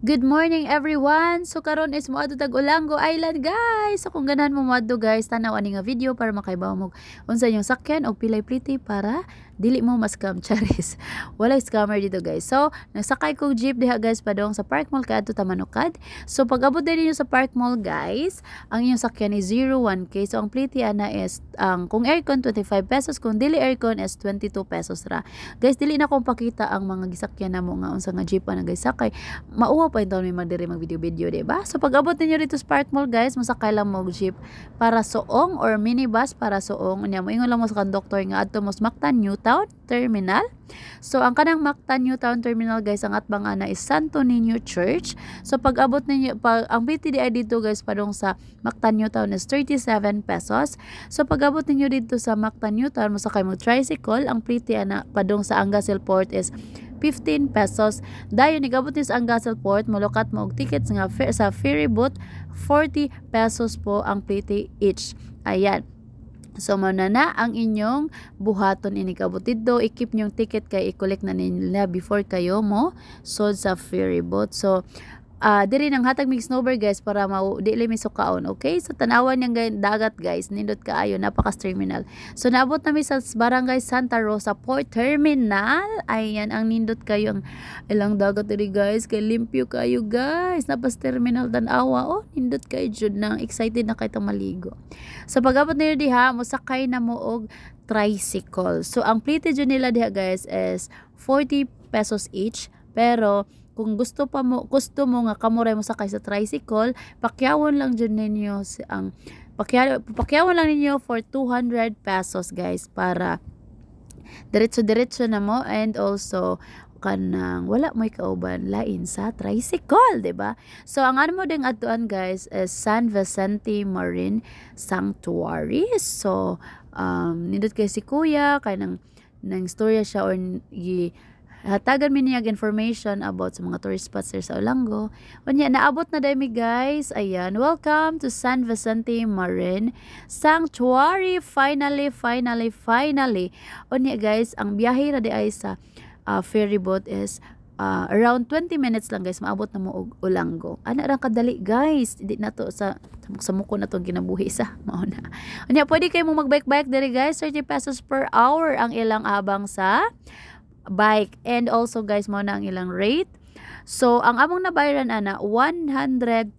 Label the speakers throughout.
Speaker 1: Good morning everyone! So karon is moadto tag Ulango Island guys. So kung ganahan mo moadto guys, tanaw ani nga video para makaibaw mo unsa yung sakyan og pilay pliti para dili mo ma-scam charis. Wala scammer dito guys. So nasakay kog jeep diha guys padong sa Park Mall kadto ta Manukad. So pag abot din niyo sa Park Mall guys, ang inyong sakyan is 01k. So ang pliti ana is ang kung aircon 25 pesos, kung dili aircon is 22 pesos ra. Guys, dili na kong pakita ang mga gisakyan namo nga unsa nga jeep na guys sakay. Mauwa pa taon may magdiri mag video-video, di ba? So pag abot ninyo dito sa Park Mall, guys, masakay lang mo jeep para soong or minibus para soong. Unya mo ingon lang mo sa conductor nga adto mo sa Mactan Newtown Terminal. So ang kanang Mactan Newtown Terminal, guys, ang atbang ana is Santo Niño Church. So pag abot ninyo pag ang PTDI dito, guys, padong sa Mactan Newtown is 37 pesos. So pag abot ninyo dito sa Mactan Newtown, masakay mo tricycle, ang pliti ana padong sa Angasel Port is 15 pesos. Dayon nigabot ni sa Angasel Port, mulukat mo og tickets nga fer sa ferry boat 40 pesos po ang plate each. Ayan. So mao na ang inyong buhaton ini kabot dito i-keep yung ticket kay i-collect na nila before kayo mo sold sa ferry boat. So uh, diri nang hatag mig snowbird guys para mau dili mi sukaon okay? So tanawan yang dagat guys nindot kaayo napakas terminal. So naabot na mi sa barangay Santa Rosa Port Terminal. Ayan ang nindot kayo ang ilang dagat diri guys kay limpyo kayo guys. Napas terminal tanawa. Oh nindot kay jud nang excited na kay maligo. So pagabot nila diha mosakay na mo og tricycle. So ang plate nila diha guys is 40 pesos each. Pero kung gusto pa mo gusto mo nga kamuray mo sakay sa tricycle pakyawon lang dyan ninyo ang pakyaw, pakyawon lang ninyo for 200 pesos guys para diretso diretso na mo and also kanang wala mo'y kauban lain sa tricycle, di ba? So ang ano mo ding atuan guys is San Vicente Marine Sanctuary. So um nindot kay si Kuya kay nang nang storya siya or gi hatagan mi niyag information about sa mga tourist spots sa Olango. Unya naabot na dami guys. Ayan, welcome to San Vicente Marin Sanctuary. Finally, finally, finally. Unya guys, ang biyahe ra di ay sa uh, ferry boat is uh, around 20 minutes lang guys maabot na mo og Olango. Ana ra kadali guys. Di na to sa sa muko na tong kinabuhi sa mao na. Unya pwede kay mo magbike-bike diri guys. 30 pesos per hour ang ilang abang sa bike. And also guys, mo na ang ilang rate. So, ang among nabayaran ana 130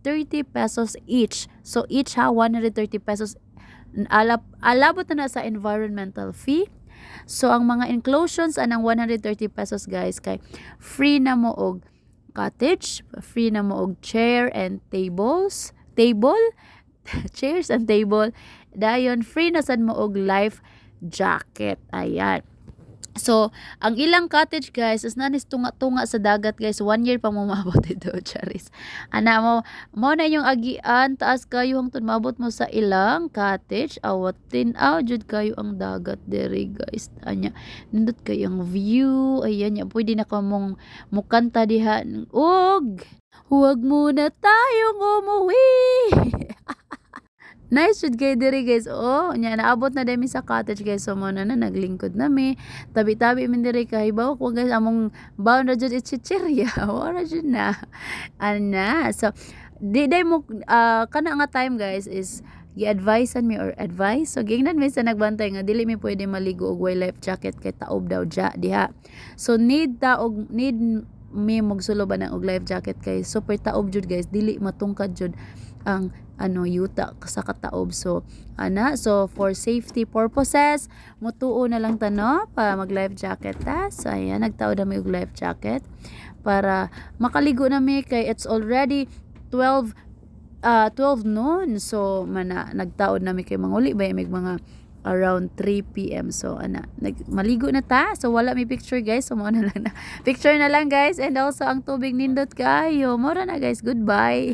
Speaker 1: pesos each. So, each ha 130 pesos alap alabot na, na sa environmental fee. So, ang mga inclusions anang 130 pesos guys kay free na mo og cottage, free na mo og chair and tables, table, chairs and table. Dayon free na sad mo og life jacket. Ayan. So, ang ilang cottage guys is nanis tunga-tunga sa dagat guys. One year pa mo maabot ito, Charis. Ana mo, mo na yung agian, taas kayo hangtod maabot mo sa ilang cottage. Awat tinaw, jud kayo ang dagat diri guys. Anya, nindot kayo ang view. Ayan, ya, pwede na ka mong mukanta diha. Ug, huwag muna tayong umuwi. Nice jud kay diri guys. Oh, nya naabot na demi sa cottage guys. So mo na na naglingkod na mi. Tabi-tabi min diri kay bawa ko guys among bound na jud ichichirya. Wala jud na. Ana. So di day mo uh, kana nga time guys is gi-advisean mi or advice. So gingnan mi sa nagbantay nga dili mi pwede maligo og way life jacket kay taob daw ja diha. So need ta og need mi magsulo ba ng og life jacket kay super taob jud guys. Dili matungkad jud ang ano yuta sa kataob. So ana so for safety purposes mutuo na lang tano para mag life jacket ta so ayan nagtao na may life jacket para makaligo na mi kay it's already 12 uh, 12 noon. So mana nagtaod na mi kay manguli ba may mga around 3 p.m. So, ana, nag, maligo na ta. So, wala may picture, guys. So, na lang na. Picture na lang, guys. And also, ang tubig nindot kayo. Mura na, guys. Goodbye.